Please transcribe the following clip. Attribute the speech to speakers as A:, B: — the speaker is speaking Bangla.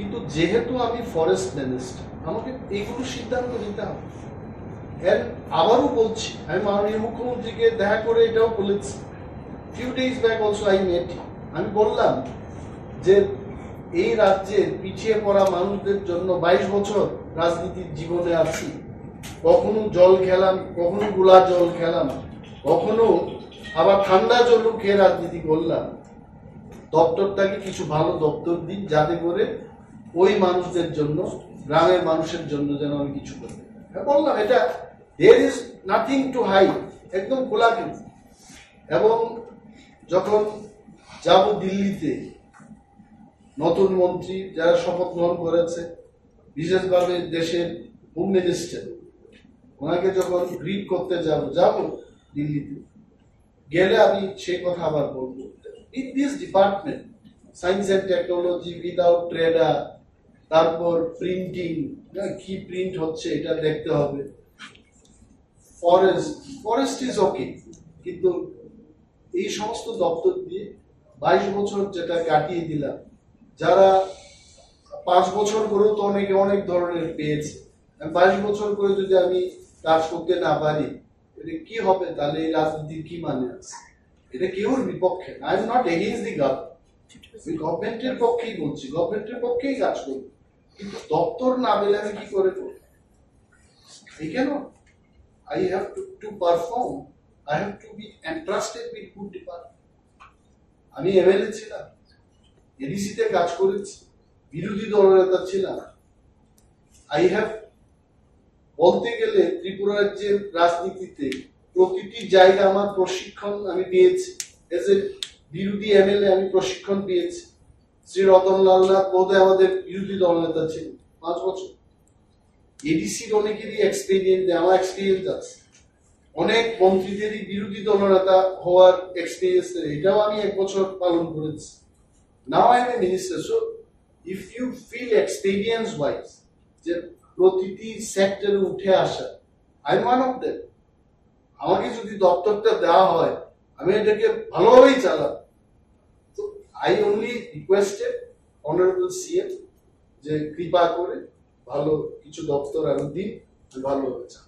A: কিন্তু যেহেতু আমি ফরেস্ট মিনিস্টার আমাকে এইগুলো সিদ্ধান্ত নিতে হবে। এর আবারও বলছি, আমি মাননীয় মুখ্যমন্ত্রীকে দেখা করে এটাও বলেছি। Few days back also I met আমি বললাম যে এই রাজ্যের পিছিয়ে পড়া মানুষদের জন্য বাইশ বছর রাজনীতির জীবনে আছি। কখনো জল খেলাম, কখনো গোলা জল খেলাম, কখনো আবার ঠান্ডা জলও খেয়ে রাজনীতি করলাম। দপ্তরটাকে কিছু ভালো দপ্তর দিন, যাতে করে ওই মানুষদের জন্য, গ্রামের মানুষের জন্য যেন আমি কিছু করি। হ্যাঁ বললাম, এটা there is nothing to hide একদম খোলা কিন্তু এবং যখন যাব দিল্লিতে, নতুন মন্ত্রী যারা শপথ গ্রহণ করেছে, বিশেষভাবে দেশের হোম মিনিস্টার ওনাকে যখন গ্রিট করতে যাব যাব দিল্লিতে, গেলে আমি সেই কথা আবার বলব। In this department science and technology without trader তারপর প্রিন্টিং কি প্রিন্ট হচ্ছে এটা দেখতে হবে। ফরেস্ট ফরেস্ট ইজ ওকে কিন্তু এই সমস্ত দপ্তর দিয়ে বাইশ বছর যেটা কাটিয়ে দিলাম, যারা পাঁচ বছর করেও তো অনেকে অনেক ধরনের পেয়েছে। বাইশ বছর করে যদি আমি কাজ করতে না পারি, এটা কি হবে? তাহলে এই রাজনীতির কি মানে আছে? এটা কেউর বিপক্ষে I am not against the government গভর্নমেন্টের পক্ষেই বলছি। গভর্নমেন্টের পক্ষেই কাজ করব। কিন্তু দপ্তর না পেলে আমি কি করে করব এই কেন I have to to perform. I have to be entrusted with good department. আমি এমএলএ ছিলাম এডিসিতে কাজ করেছি, বিরোধী দলনেতা ছিলাম আই হ্যাভ বলতে গেলে ত্রিপুরা রাজ্যের রাজনীতিতে প্রতিটি জায়গা আমার প্রশিক্ষণ আমি পেয়েছি এজ এ বিরোধী এমএলএ আমি প্রশিক্ষণ পেয়েছি শ্রী রতনলাল নাথ বোধহয় আমাদের বিরোধী দলনেতা ছিলেন, পাঁচ বছর। এডিসির অনেকেরই এক্সপিরিয়েন্স আমার এক্সপিরিয়েন্স আছে। অনেক মন্ত্রীদেরই বিরোধী দলনেতা হওয়ার এক্সপিরিয়েন্স এটাও আমি এক বছর পালন করেছি। Now I am a minister so if you feel experience wise যে প্রতিটি সেক্টরে উঠে আসা I am one of them আমাকে যদি দপ্তরটা দেওয়া হয়, আমি এটাকে ভালোভাবেই চালাব। I only requested honourable CM যে কৃপা করে ভালো কিছু দপ্তর আমি দিন ভালো হয়েছে